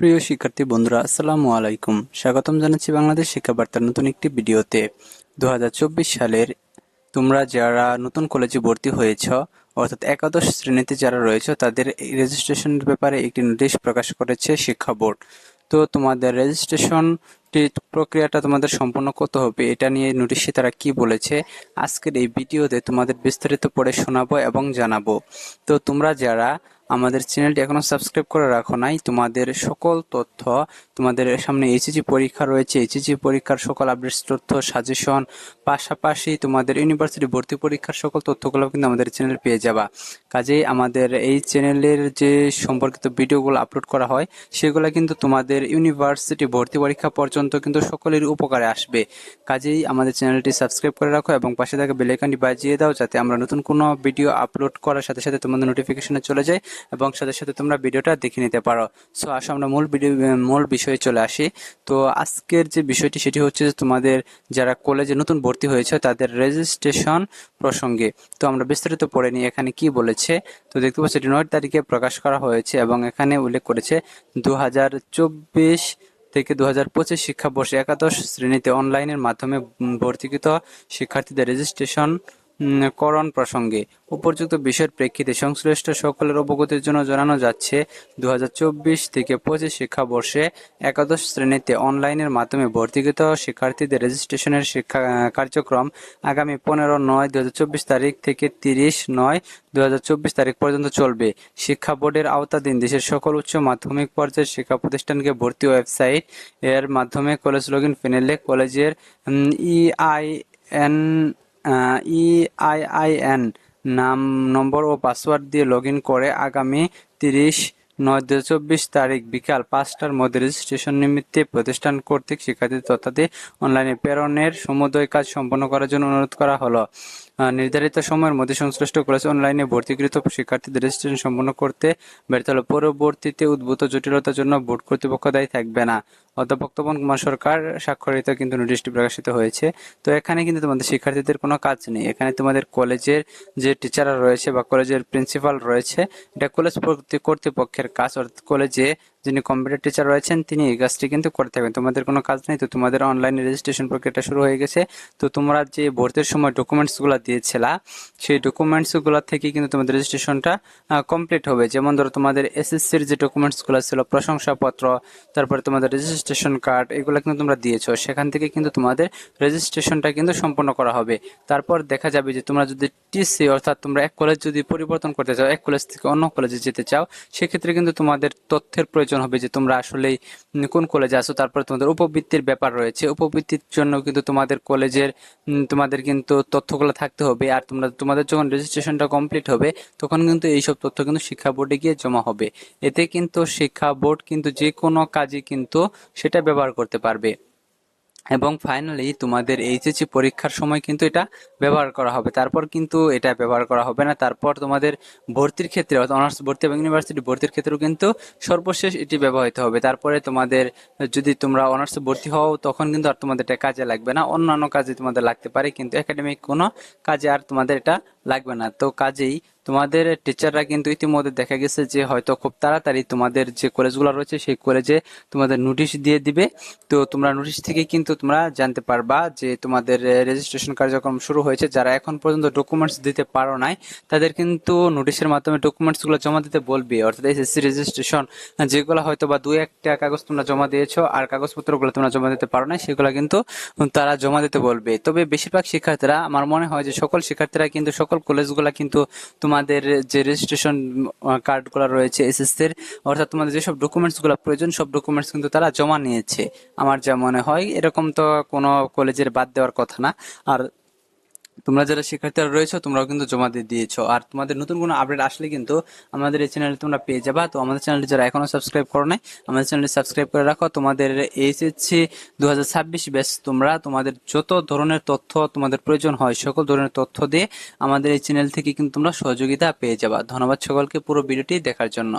প্রিয় শিক্ষার্থী বন্ধুরা, আসসালামু আলাইকুম। স্বাগতম জানাচ্ছি বাংলাদেশ শিক্ষা বার্তার নতুন একটি ভিডিওতে। দু হাজার চব্বিশ সালের তোমরা যারা নতুন কলেজে ভর্তি হয়েছ, অর্থাৎ একাদশ শ্রেণীতে যারা রয়েছে, তাদের রেজিস্ট্রেশনের ব্যাপারে একটি নোটিশ প্রকাশ করেছে শিক্ষা বোর্ড। তো তোমাদের রেজিস্ট্রেশন প্রক্রিয়াটা তোমাদের সম্পন্ন করতে হবে, এটা নিয়ে নোটিশে তারা কি বলেছে, আজকের এই ভিডিওতে তোমাদের বিস্তারিত পড়ে শোনাবো এবং জানাব। তো তোমরা যারা আমাদের চ্যানেলটি এখনও সাবস্ক্রাইব করে রাখো নাই। তোমাদের সকল তথ্য, তোমাদের সামনে এইচএসি পরীক্ষা রয়েছে। এইচএসি পরীক্ষার সকল আপডেটস তথ্য সাজেশন পাশাপাশি তোমাদের ইউনিভার্সিটি ভর্তি পরীক্ষার সকল তথ্যগুলো কিন্তু আমাদের চ্যানেল পেয়ে যাবা। কাজেই আমাদের এই চ্যানেলের যে সম্পর্কিত ভিডিওগুলো আপলোড করা হয়, সেগুলো কিন্তু তোমাদের ইউনিভার্সিটি ভর্তি পরীক্ষা পর্যন্ত কিন্তু সকলের উপকারে আসবে। কাজেই আমাদের চ্যানেলটি সাবস্ক্রাইব করে রাখো এবং পাশে থাকা বেলাইকানটি বাজিয়ে দাও, যাতে আমরা নতুন কোনো ভিডিও আপলোড করার সাথে সাথে তোমাদের নোটিফিকেশনে চলে যায় এবং সাথে সাথে তোমরা ভিডিওটা দেখে নিতে পারো। সো আসো আমরা মূল ভিডিও মূল বিষয়ে চলে আসি। তো, আজকের যে বিষয়টি সেটি হচ্ছে যে তোমাদের যারা কলেজে নতুন ভর্তি হয়েছে, তাদের রেজিস্ট্রেশন প্রসঙ্গে। তো, আমরা বিস্তারিত পড়ে নিই এখানে কি বলেছে। তো, দেখতে পাচ্ছি, এটি নয় তারিখে প্রকাশ করা হয়েছে এবং এখানে উল্লেখ করেছে দু হাজার চব্বিশ থেকে দু হাজার পঁচিশ শিক্ষাবর্ষে একাদশ শ্রেণীতে অনলাইনের মাধ্যমে ভর্তিকৃত শিক্ষার্থীদের রেজিস্ট্রেশন করণ প্রসঙ্গে উপযুক্ত বিষয়ের প্রেক্ষিতে সংশ্লিষ্ট সকলের অবগতির জন্য জানানো যাচ্ছে দু হাজার চব্বিশ থেকে পঁচিশ শিক্ষাবর্ষে একাদশ শ্রেণীতে অনলাইনের মাধ্যমে ভর্তিকৃত শিক্ষার্থীদের রেজিস্ট্রেশনের শিক্ষা কার্যক্রম আগামী পনেরো নয় দু তারিখ থেকে তিরিশ নয় দু তারিখ পর্যন্ত চলবে। শিক্ষা বোর্ডের আওতাধীন দেশের সকল উচ্চ মাধ্যমিক পর্যায়ের শিক্ষা প্রতিষ্ঠানকে ভর্তি ওয়েবসাইট এর মাধ্যমে কলেজ লগ ইন প্যানেলে কলেজের ইআই এন ইআইআইএন নাম, নম্বর ও পাসওয়ার্ড দিয়ে লগ করে আগামী তিরিশ নয় দু চব্বিশ তারিখ বিকাল পাঁচটার মধ্যে রেজিস্ট্রেশন নিমিত্তে প্রতিষ্ঠান কর্তৃক শিক্ষার্থী তথ্যাদি অনলাইনে প্রেরণের সমুদয় কাজ সম্পন্ন করার জন্য অনুরোধ করা হলো। নির্ধারিত সময়ের মধ্যে সংশ্লিষ্ট কলেজ অনলাইনে ভর্তিকৃত শিক্ষার্থীদের রেজিস্ট্রেশন সম্পন্ন করতে ব্যর্থ হলে পরবর্তীতে উদ্ভূত জটিলতার জন্য বোর্ড কর্তৃপক্ষ দায়ী থাকবে না। অধ্যাপক তপন কুমার সরকার স্বাক্ষরিত কিন্তু নোটিশটি প্রকাশিত হয়েছে। তো এখানে কিন্তু তোমাদের শিক্ষার্থীদের কোনো কাজ নেই। এখানে তোমাদের কলেজের যে টিচাররা রয়েছে বা কলেজের প্রিন্সিপাল রয়েছে, এটা কলেজ কর্তৃপক্ষের কাজ, অর্থাৎ কলেজে যিনি কম্পিউটার টিচার রয়েছেন, তিনি এই কাজটি কিন্তু করে থাকবেন। তোমাদের কোনো কাজ নেই, তো তোমাদের অনলাইনে রেজিস্ট্রেশন প্রক্রিয়াটা শুরু হয়ে গেছে। তো তোমরা যে ভর্তির সময় ডকুমেন্টসগুলো দিয়েছিলা, সেই ডকুমেন্টসগুলো থেকে কিন্তু তোমাদের রেজিস্ট্রেশনটা কমপ্লিট হবে। যেমন ধরো তোমাদের এসএসসির যে ডকুমেন্টসগুলো ছিল, প্রশংসাপত্র, তারপরে তোমাদের রেজিস্ট্রেশন কার্ড এগুলো কিন্তু তোমরা দিয়েছ। সেখান থেকে কিন্তু তোমাদের রেজিস্ট্রেশনটা কিন্তু সম্পন্ন করা হবে। তারপর দেখা যাবে যে তোমরা যদি টিসি অর্থাৎ তোমরা এক কলেজ যদি পরিবর্তন করতে চাও, এক কলেজ থেকে অন্য কলেজে যেতে চাও, সেক্ষেত্রে কিন্তু তোমাদের তথ্যের প্রয়োজন প্রয়োজন হবে যে তোমরা আসলেই কোন কলেজে আসো তারপরে তোমাদের উপবৃত্তির ব্যাপার রয়েছে। উপবৃত্তির জন্য কিন্তু তোমাদের কলেজের তোমাদের কিন্তু তথ্যগুলো থাকতে হবে। আর তোমরা, তোমাদের যখন রেজিস্ট্রেশনটা কমপ্লিট হবে, তখন কিন্তু এইসব তথ্য কিন্তু শিক্ষা বোর্ডে গিয়ে জমা হবে। এতে কিন্তু শিক্ষা বোর্ড কিন্তু যে কোনো কাজে কিন্তু সেটা ব্যবহার করতে পারবে। এবং ফাইনালি তোমাদের এইচএসসি পরীক্ষার সময় কিন্তু এটা ব্যবহার করা হবে। তারপর কিন্তু এটা ব্যবহার করা হবে না। তারপর তোমাদের ভর্তির ক্ষেত্রে অর্থাৎ অনার্স ভর্তি এবং ইউনিভার্সিটি ভর্তির ক্ষেত্রেও কিন্তু সর্বশেষ এটি ব্যবহৃত হবে। তারপরে তোমাদের যদি তোমরা অনার্স ভর্তি হও, তখন কিন্তু আর তোমাদের এটা কাজে লাগবে না। অন্যান্য কাজে তোমাদের লাগতে পারে, কিন্তু একাডেমিক কোনো কাজে আর তোমাদের এটা লাগবে না। তো কাজেই তোমাদের টিচাররা কিন্তু ইতিমধ্যে দেখা গেছে যে হয়তো খুব তাড়াতাড়ি তোমাদের যে কলেজগুলো রয়েছে, সেই কলেজে তোমাদের নোটিশ দিয়ে দিবে। তো তোমরা নোটিশ থেকে কিন্তু তোমরা জানতে পারবা যে তোমাদের রেজিস্ট্রেশন কার্যক্রম শুরু হয়েছে। যারা এখন পর্যন্ত ডকুমেন্টস দিতে পারো নাই, তাদের কিন্তু নোটিশের মাধ্যমে ডকুমেন্টসগুলো জমা দিতে বলবে। অর্থাৎ এসএসসি রেজিস্ট্রেশন যেগুলো হয়তো বা দুই একটা কাগজ তোমরা জমা দিয়েছ আর কাগজপত্রগুলো তোমরা জমা দিতে পারো না সেগুলো কিন্তু তারা জমা দিতে বলবে। তবে বেশিরভাগ শিক্ষার্থীরা, আমার মনে হয় যে সকল শিক্ষার্থীরা কিন্তু, সকল কলেজগুলো কিন্তু তোমাদের যে রেজিস্ট্রেশন কার্ডগুলো রয়েছে এসএসসির অর্থাৎ তোমাদের যেসব ডকুমেন্টসগুলো প্রয়োজন, সব ডকুমেন্টস কিন্তু তারা জমা নিয়েছে। আমার যা মনে হয়, এরকম তো কোনো কলেজের বাদ দেওয়ার কথা না। আর তোমরা যারা শিক্ষার্থীরা রয়েছে, তোমরাও কিন্তু জমা দিয়ে দিয়েছ। আর তোমাদের নতুন কোনো আপডেট আসলে কিন্তু আমাদের এই চ্যানেলে তোমরা পেয়ে যাবা। তো আমাদের চ্যানেলটি যারা এখনও সাবস্ক্রাইব করো নাই, আমাদের চ্যানেলটি সাবস্ক্রাইব করে রাখো। তোমাদের এইচএসসি দু হাজার তোমরা তোমাদের যত ধরনের তথ্য তোমাদের প্রয়োজন হয়, সকল ধরনের তথ্য দিয়ে আমাদের এই চ্যানেল থেকে কিন্তু তোমরা সহযোগিতা পেয়ে যাবা। ধন্যবাদ সকলকে পুরো ভিডিওটি দেখার জন্য।